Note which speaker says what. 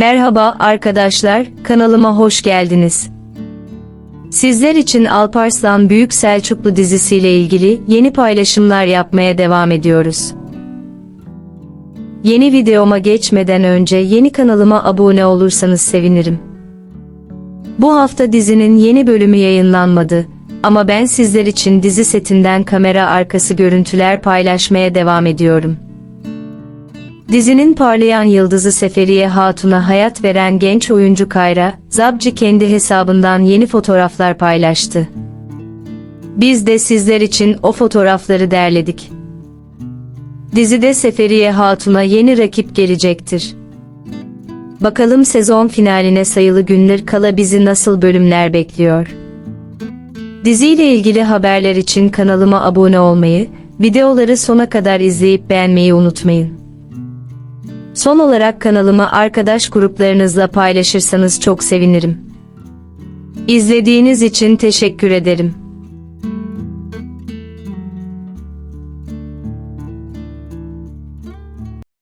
Speaker 1: Merhaba arkadaşlar, kanalıma hoş geldiniz. Sizler için Alparslan Büyük Selçuklu dizisiyle ilgili yeni paylaşımlar yapmaya devam ediyoruz. Yeni videoma geçmeden önce yeni kanalıma abone olursanız sevinirim. Bu hafta dizinin yeni bölümü yayınlanmadı ama ben sizler için dizi setinden kamera arkası görüntüler paylaşmaya devam ediyorum. Dizinin parlayan yıldızı Seferiye Hatun'a hayat veren genç oyuncu Kayra, Zabcı kendi hesabından yeni fotoğraflar paylaştı. Biz de sizler için o fotoğrafları derledik. Dizide Seferiye Hatun'a yeni rakip gelecektir. Bakalım sezon finaline sayılı günler kala bizi nasıl bölümler bekliyor. Diziyle ilgili haberler için kanalıma abone olmayı, videoları sona kadar izleyip beğenmeyi unutmayın. Son olarak kanalıma arkadaş gruplarınızla paylaşırsanız çok sevinirim. İzlediğiniz için teşekkür ederim.